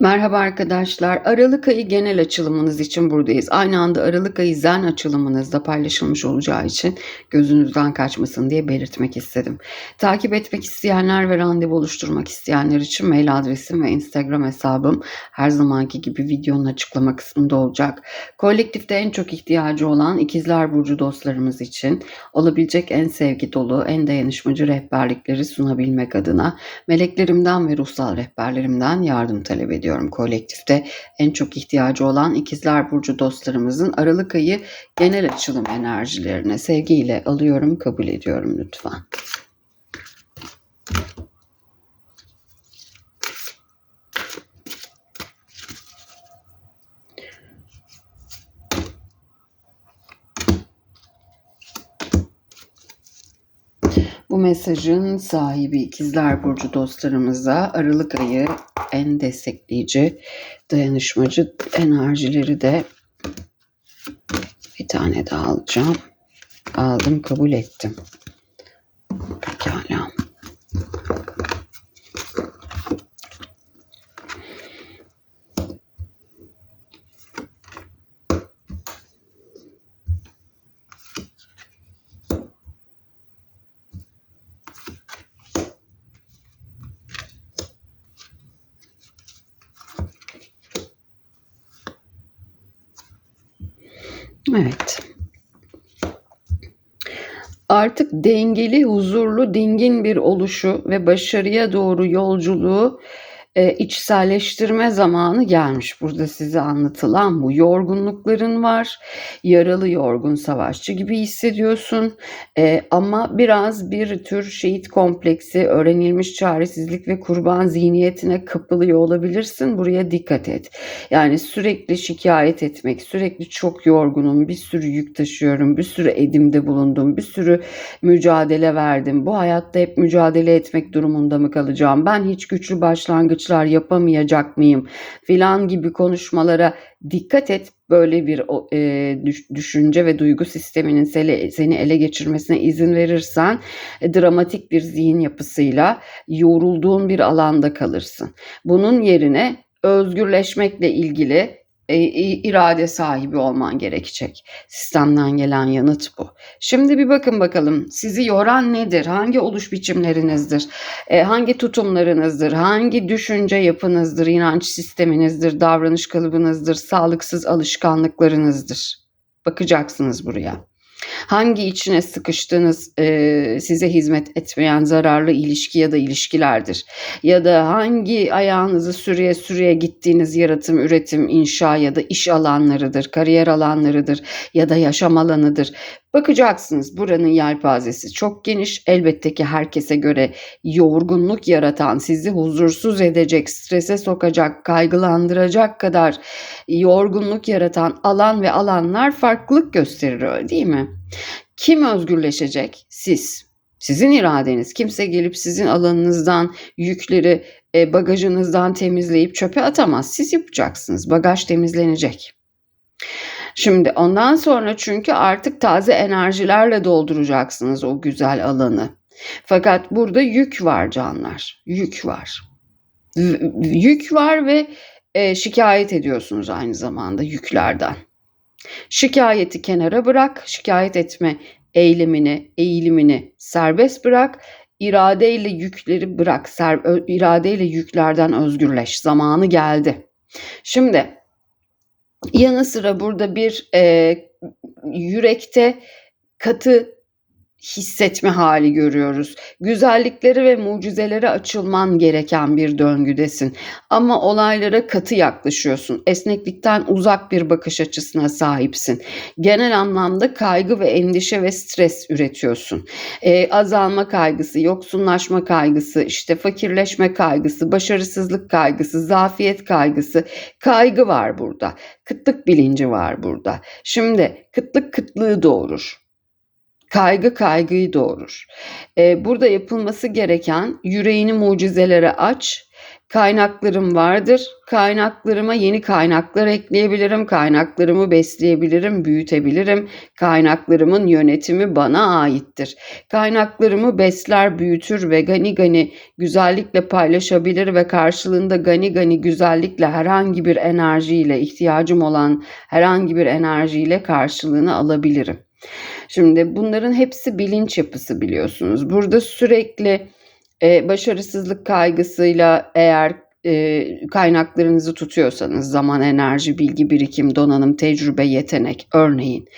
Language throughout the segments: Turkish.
Merhaba arkadaşlar. Aralık ayı genel açılımınız için buradayız. Aynı anda Aralık ayı zen açılımınızda paylaşılmış olacağı için gözünüzden kaçmasın diye belirtmek istedim. Takip etmek isteyenler ve randevu oluşturmak isteyenler için mail adresim ve Instagram hesabım her zamanki gibi videonun açıklama kısmında olacak. Kolektifte en çok ihtiyacı olan ikizler burcu dostlarımız için olabilecek en sevgi dolu, en dayanışmacı rehberlikleri sunabilmek adına meleklerimden ve ruhsal rehberlerimden yardım talep ediyorum kolektifte en çok ihtiyacı olan ikizler burcu dostlarımızın Aralık ayı genel açılım enerjilerine sevgiyle alıyorum, kabul ediyorum lütfen. Mesajın sahibi ikizler burcu dostlarımıza Aralık ayı en destekleyici, dayanışmacı enerjileri de bir tane daha alacağım. Aldım, kabul ettim. Pekala. Evet. Artık dengeli, huzurlu, dingin bir oluşu ve başarıya doğru yolculuğu e, içselleştirme zamanı gelmiş. Burada size anlatılan bu yorgunlukların var. Yaralı yorgun savaşçı gibi hissediyorsun. E, ama biraz bir tür şehit kompleksi, öğrenilmiş çaresizlik ve kurban zihniyetine kapılıyor olabilirsin. Buraya dikkat et. Yani sürekli şikayet etmek, sürekli çok yorgunum, bir sürü yük taşıyorum, bir sürü edimde bulundum, bir sürü mücadele verdim. Bu hayatta hep mücadele etmek durumunda mı kalacağım? Ben hiç güçlü başlangıç başlangıçlar yapamayacak mıyım filan gibi konuşmalara dikkat et. Böyle bir e, düşünce ve duygu sisteminin seni ele geçirmesine izin verirsen e, dramatik bir zihin yapısıyla yorulduğun bir alanda kalırsın. Bunun yerine özgürleşmekle ilgili irade sahibi olman gerekecek. Sistemden gelen yanıt bu. Şimdi bir bakın bakalım sizi yoran nedir? Hangi oluş biçimlerinizdir? E, hangi tutumlarınızdır? Hangi düşünce yapınızdır? İnanç sisteminizdir? Davranış kalıbınızdır? Sağlıksız alışkanlıklarınızdır? Bakacaksınız buraya. Hangi içine sıkıştığınız e, size hizmet etmeyen zararlı ilişki ya da ilişkilerdir? Ya da hangi ayağınızı sürüye sürüye gittiğiniz yaratım, üretim, inşa ya da iş alanlarıdır, kariyer alanlarıdır ya da yaşam alanıdır? Bakacaksınız buranın yelpazesi çok geniş. Elbette ki herkese göre yorgunluk yaratan, sizi huzursuz edecek, strese sokacak, kaygılandıracak kadar yorgunluk yaratan alan ve alanlar farklılık gösterir öyle değil mi? Kim özgürleşecek? Siz. Sizin iradeniz. Kimse gelip sizin alanınızdan yükleri e, bagajınızdan temizleyip çöpe atamaz. Siz yapacaksınız. Bagaj temizlenecek. Şimdi ondan sonra çünkü artık taze enerjilerle dolduracaksınız o güzel alanı. Fakat burada yük var canlar. Yük var. Yük var ve e, şikayet ediyorsunuz aynı zamanda yüklerden. Şikayeti kenara bırak, şikayet etme eylemini, eğilimini serbest bırak, iradeyle yükleri bırak, ser, iradeyle yüklerden özgürleş. Zamanı geldi. Şimdi yanı sıra burada bir e, yürekte katı hissetme hali görüyoruz. Güzellikleri ve mucizelere açılman gereken bir döngüdesin. Ama olaylara katı yaklaşıyorsun. Esneklikten uzak bir bakış açısına sahipsin. Genel anlamda kaygı ve endişe ve stres üretiyorsun. Ee, azalma kaygısı, yoksunlaşma kaygısı, işte fakirleşme kaygısı, başarısızlık kaygısı, zafiyet kaygısı, kaygı var burada. Kıtlık bilinci var burada. Şimdi kıtlık kıtlığı doğurur. Kaygı kaygıyı doğurur. Ee, burada yapılması gereken yüreğini mucizelere aç Kaynaklarım vardır. Kaynaklarıma yeni kaynaklar ekleyebilirim. Kaynaklarımı besleyebilirim, büyütebilirim. Kaynaklarımın yönetimi bana aittir. Kaynaklarımı besler, büyütür ve gani gani güzellikle paylaşabilir ve karşılığında gani gani güzellikle herhangi bir enerjiyle ihtiyacım olan herhangi bir enerjiyle karşılığını alabilirim. Şimdi bunların hepsi bilinç yapısı biliyorsunuz. Burada sürekli e, başarısızlık kaygısıyla eğer e, kaynaklarınızı tutuyorsanız zaman, enerji, bilgi, birikim, donanım, tecrübe, yetenek örneğin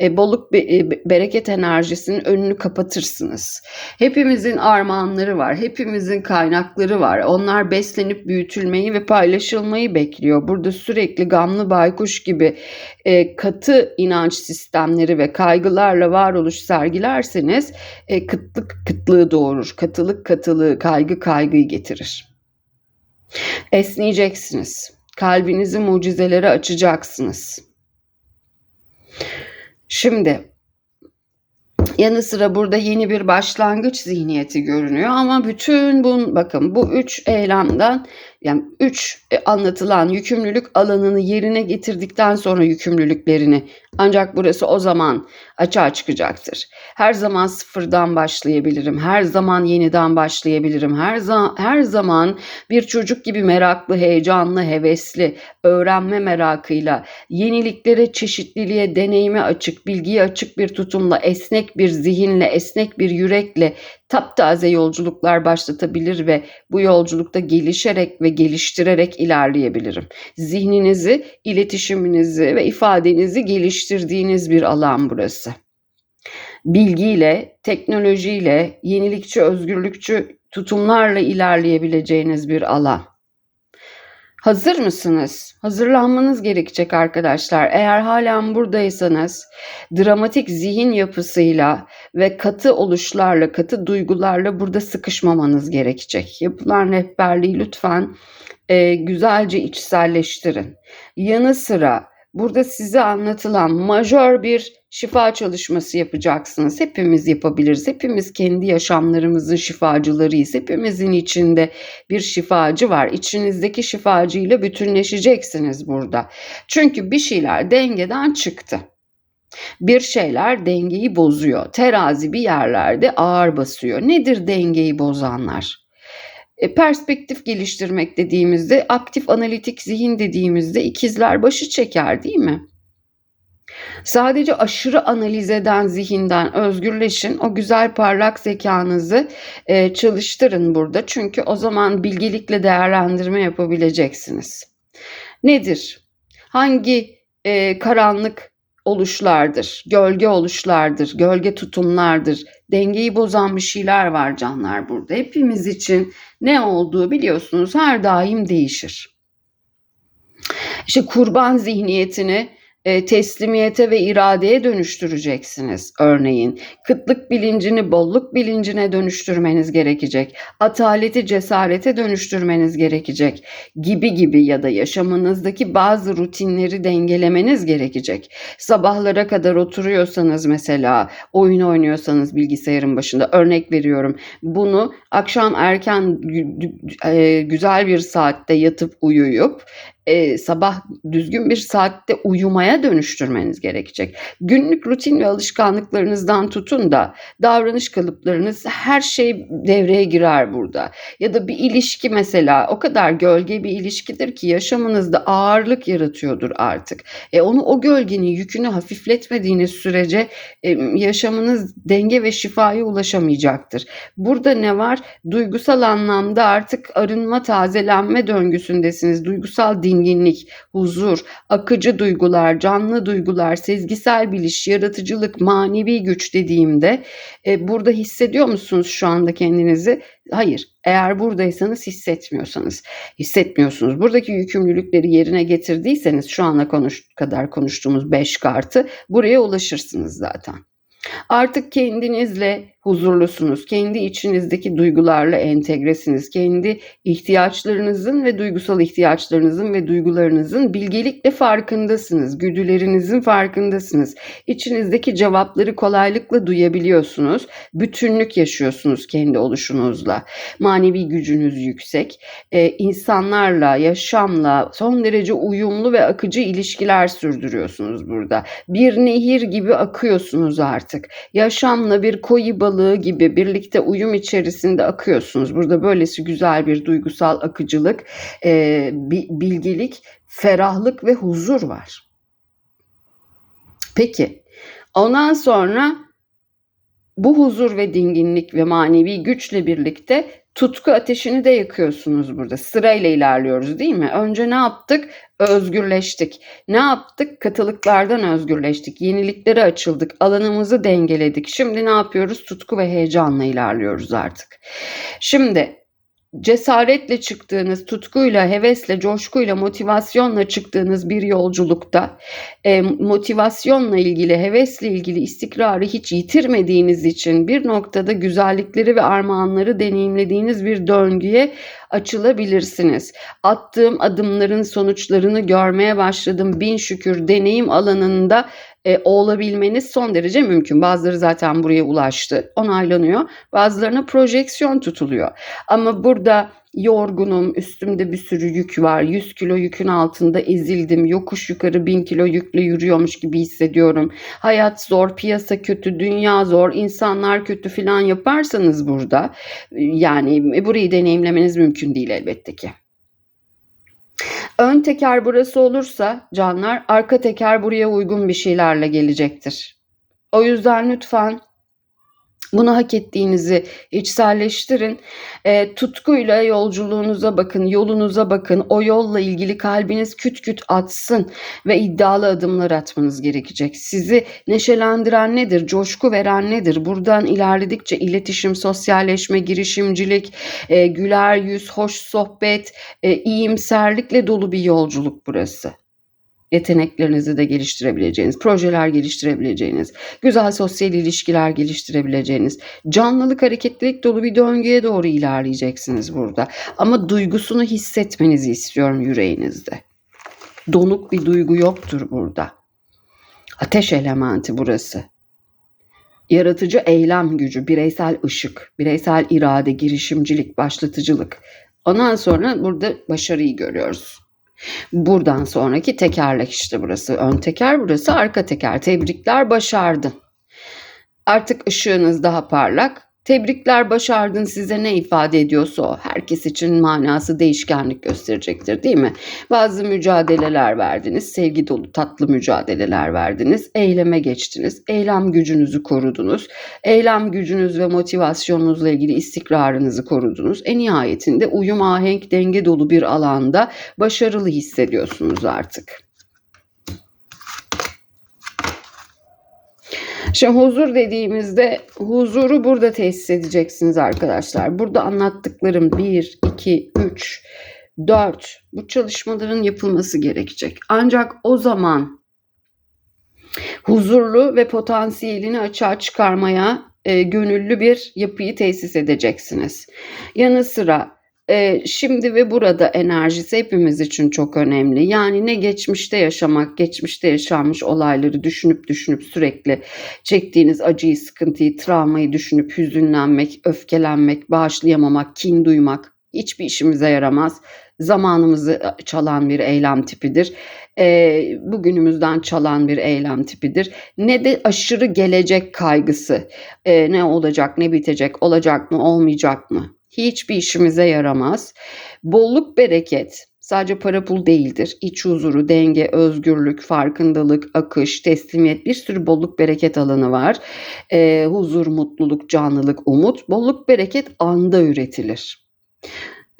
e, bolluk, e, bereket enerjisinin önünü kapatırsınız. Hepimizin armağanları var, hepimizin kaynakları var. Onlar beslenip büyütülmeyi ve paylaşılmayı bekliyor. Burada sürekli gamlı baykuş gibi e, katı inanç sistemleri ve kaygılarla varoluş sergilerseniz e, kıtlık kıtlığı doğurur. Katılık katılığı, kaygı kaygıyı getirir. Esneyeceksiniz. Kalbinizi mucizelere açacaksınız. Şimdi yanı sıra burada yeni bir başlangıç zihniyeti görünüyor ama bütün bu bakın bu üç eylemden yani üç e, anlatılan yükümlülük alanını yerine getirdikten sonra yükümlülüklerini ancak burası o zaman açığa çıkacaktır. Her zaman sıfırdan başlayabilirim. Her zaman yeniden başlayabilirim. Her zaman her zaman bir çocuk gibi meraklı, heyecanlı, hevesli, öğrenme merakıyla, yeniliklere, çeşitliliğe, deneyime açık, bilgiye açık bir tutumla, esnek bir zihinle, esnek bir yürekle taptaze yolculuklar başlatabilir ve bu yolculukta gelişerek ve geliştirerek ilerleyebilirim. Zihninizi, iletişiminizi ve ifadenizi geliştirdiğiniz bir alan burası. Bilgiyle, teknolojiyle, yenilikçi, özgürlükçü tutumlarla ilerleyebileceğiniz bir alan. Hazır mısınız? Hazırlanmanız gerekecek arkadaşlar. Eğer halen buradaysanız dramatik zihin yapısıyla ve katı oluşlarla, katı duygularla burada sıkışmamanız gerekecek. Yapılan rehberliği lütfen e, güzelce içselleştirin. Yanı sıra burada size anlatılan majör bir şifa çalışması yapacaksınız. Hepimiz yapabiliriz. Hepimiz kendi yaşamlarımızın şifacılarıyız. Hepimizin içinde bir şifacı var. İçinizdeki şifacıyla bütünleşeceksiniz burada. Çünkü bir şeyler dengeden çıktı. Bir şeyler dengeyi bozuyor. Terazi bir yerlerde ağır basıyor. Nedir dengeyi bozanlar? E, perspektif geliştirmek dediğimizde, aktif analitik zihin dediğimizde ikizler başı çeker değil mi? Sadece aşırı analiz eden zihinden özgürleşin. O güzel parlak zekanızı e, çalıştırın burada. Çünkü o zaman bilgelikle değerlendirme yapabileceksiniz. Nedir? Hangi e, karanlık oluşlardır, gölge oluşlardır, gölge tutumlardır. Dengeyi bozan bir şeyler var canlar burada. Hepimiz için ne olduğu biliyorsunuz her daim değişir. İşte kurban zihniyetini e, teslimiyete ve iradeye dönüştüreceksiniz örneğin. Kıtlık bilincini bolluk bilincine dönüştürmeniz gerekecek. Ataleti cesarete dönüştürmeniz gerekecek gibi gibi ya da yaşamınızdaki bazı rutinleri dengelemeniz gerekecek. Sabahlara kadar oturuyorsanız mesela oyun oynuyorsanız bilgisayarın başında örnek veriyorum. Bunu akşam erken e, güzel bir saatte yatıp uyuyup e, sabah düzgün bir saatte uyumaya dönüştürmeniz gerekecek. Günlük rutin ve alışkanlıklarınızdan tutun da davranış kalıplarınız her şey devreye girer burada. Ya da bir ilişki mesela o kadar gölge bir ilişkidir ki yaşamınızda ağırlık yaratıyordur artık. E, onu o gölgenin yükünü hafifletmediğiniz sürece e, yaşamınız denge ve şifaya ulaşamayacaktır. Burada ne var? Duygusal anlamda artık arınma, tazelenme döngüsündesiniz. Duygusal din dinginlik, huzur, akıcı duygular, canlı duygular, sezgisel biliş, yaratıcılık, manevi güç dediğimde e, burada hissediyor musunuz şu anda kendinizi? Hayır. Eğer buradaysanız hissetmiyorsanız, hissetmiyorsunuz. Buradaki yükümlülükleri yerine getirdiyseniz şu ana konuş, kadar konuştuğumuz 5 kartı buraya ulaşırsınız zaten. Artık kendinizle huzurlusunuz. Kendi içinizdeki duygularla entegresiniz. Kendi ihtiyaçlarınızın ve duygusal ihtiyaçlarınızın ve duygularınızın bilgelikle farkındasınız. Güdülerinizin farkındasınız. İçinizdeki cevapları kolaylıkla duyabiliyorsunuz. Bütünlük yaşıyorsunuz kendi oluşunuzla. Manevi gücünüz yüksek. Ee, insanlarla, yaşamla son derece uyumlu ve akıcı ilişkiler sürdürüyorsunuz burada. Bir nehir gibi akıyorsunuz artık. Yaşamla bir koyu balığı gibi birlikte uyum içerisinde akıyorsunuz. Burada böylesi güzel bir duygusal akıcılık, e, bilgelik, ferahlık ve huzur var. Peki, ondan sonra bu huzur ve dinginlik ve manevi güçle birlikte tutku ateşini de yakıyorsunuz burada. Sırayla ilerliyoruz değil mi? Önce ne yaptık? Özgürleştik. Ne yaptık? Katılıklardan özgürleştik. Yeniliklere açıldık. Alanımızı dengeledik. Şimdi ne yapıyoruz? Tutku ve heyecanla ilerliyoruz artık. Şimdi cesaretle çıktığınız, tutkuyla, hevesle, coşkuyla, motivasyonla çıktığınız bir yolculukta e, motivasyonla ilgili, hevesle ilgili istikrarı hiç yitirmediğiniz için bir noktada güzellikleri ve armağanları deneyimlediğiniz bir döngüye açılabilirsiniz. Attığım adımların sonuçlarını görmeye başladım. Bin şükür deneyim alanında e, olabilmeniz son derece mümkün. Bazıları zaten buraya ulaştı, onaylanıyor. Bazılarına projeksiyon tutuluyor. Ama burada yorgunum, üstümde bir sürü yük var, 100 kilo yükün altında ezildim, yokuş yukarı 1000 kilo yükle yürüyormuş gibi hissediyorum. Hayat zor, piyasa kötü, dünya zor, insanlar kötü filan yaparsanız burada yani burayı deneyimlemeniz mümkün değil elbette ki. Ön teker burası olursa canlar arka teker buraya uygun bir şeylerle gelecektir. O yüzden lütfen bunu hak ettiğinizi içselleştirin. E, tutkuyla yolculuğunuza bakın, yolunuza bakın. O yolla ilgili kalbiniz küt küt atsın ve iddialı adımlar atmanız gerekecek. Sizi neşelendiren nedir? Coşku veren nedir? Buradan ilerledikçe iletişim, sosyalleşme, girişimcilik, e, güler yüz, hoş sohbet, e, iyimserlikle dolu bir yolculuk burası yeteneklerinizi de geliştirebileceğiniz, projeler geliştirebileceğiniz, güzel sosyal ilişkiler geliştirebileceğiniz, canlılık, hareketlilik dolu bir döngüye doğru ilerleyeceksiniz burada. Ama duygusunu hissetmenizi istiyorum yüreğinizde. Donuk bir duygu yoktur burada. Ateş elementi burası. Yaratıcı eylem gücü, bireysel ışık, bireysel irade, girişimcilik, başlatıcılık. Ondan sonra burada başarıyı görüyoruz. Buradan sonraki tekerlek işte burası. Ön teker burası arka teker. Tebrikler başardın. Artık ışığınız daha parlak. Tebrikler başardın size ne ifade ediyorsa o. Herkes için manası değişkenlik gösterecektir değil mi? Bazı mücadeleler verdiniz. Sevgi dolu tatlı mücadeleler verdiniz. Eyleme geçtiniz. Eylem gücünüzü korudunuz. Eylem gücünüz ve motivasyonunuzla ilgili istikrarınızı korudunuz. En nihayetinde uyum ahenk denge dolu bir alanda başarılı hissediyorsunuz artık. Şimdi huzur dediğimizde huzuru burada tesis edeceksiniz arkadaşlar. Burada anlattıklarım 1, 2, 3, 4 bu çalışmaların yapılması gerekecek. Ancak o zaman huzurlu ve potansiyelini açığa çıkarmaya e, gönüllü bir yapıyı tesis edeceksiniz. Yanı sıra e, şimdi ve burada enerjisi hepimiz için çok önemli. Yani ne geçmişte yaşamak, geçmişte yaşanmış olayları düşünüp düşünüp sürekli çektiğiniz acıyı, sıkıntıyı, travmayı düşünüp hüzünlenmek, öfkelenmek, bağışlayamamak, kin duymak hiçbir işimize yaramaz. Zamanımızı çalan bir eylem tipidir. E, bugünümüzden çalan bir eylem tipidir. Ne de aşırı gelecek kaygısı. E, ne olacak, ne bitecek, olacak mı, olmayacak mı? Hiçbir işimize yaramaz. Bolluk bereket sadece para pul değildir. İç huzuru, denge, özgürlük, farkındalık, akış, teslimiyet bir sürü bolluk bereket alanı var. E, huzur, mutluluk, canlılık, umut. Bolluk bereket anda üretilir.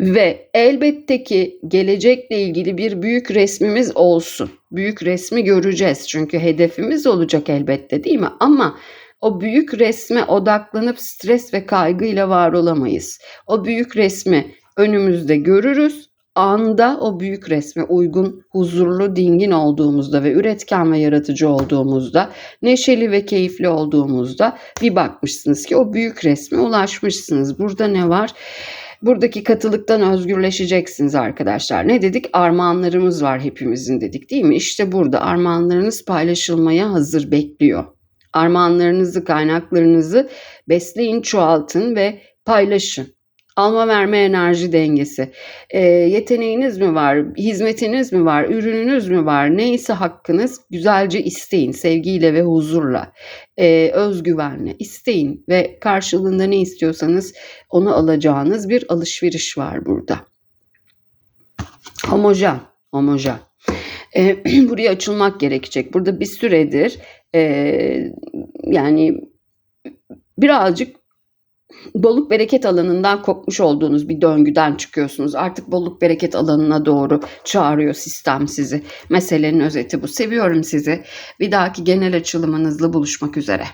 Ve elbette ki gelecekle ilgili bir büyük resmimiz olsun. Büyük resmi göreceğiz çünkü hedefimiz olacak elbette değil mi? Ama o büyük resme odaklanıp stres ve kaygıyla var olamayız. O büyük resmi önümüzde görürüz anda o büyük resme uygun, huzurlu, dingin olduğumuzda ve üretken ve yaratıcı olduğumuzda, neşeli ve keyifli olduğumuzda bir bakmışsınız ki o büyük resme ulaşmışsınız. Burada ne var? Buradaki katılıktan özgürleşeceksiniz arkadaşlar. Ne dedik? Armağanlarımız var hepimizin dedik değil mi? İşte burada armağanlarınız paylaşılmaya hazır bekliyor. Armağanlarınızı, kaynaklarınızı besleyin, çoğaltın ve paylaşın. Alma verme enerji dengesi. E, yeteneğiniz mi var, hizmetiniz mi var, ürününüz mü var, neyse hakkınız güzelce isteyin, sevgiyle ve huzurla, e, özgüvenle isteyin ve karşılığında ne istiyorsanız onu alacağınız bir alışveriş var burada. Homojen, homojen. E, buraya açılmak gerekecek. Burada bir süredir e, yani birazcık bolluk bereket alanından kopmuş olduğunuz bir döngüden çıkıyorsunuz. Artık bolluk bereket alanına doğru çağırıyor sistem sizi. Meselenin özeti bu. Seviyorum sizi. Bir dahaki genel açılımınızla buluşmak üzere.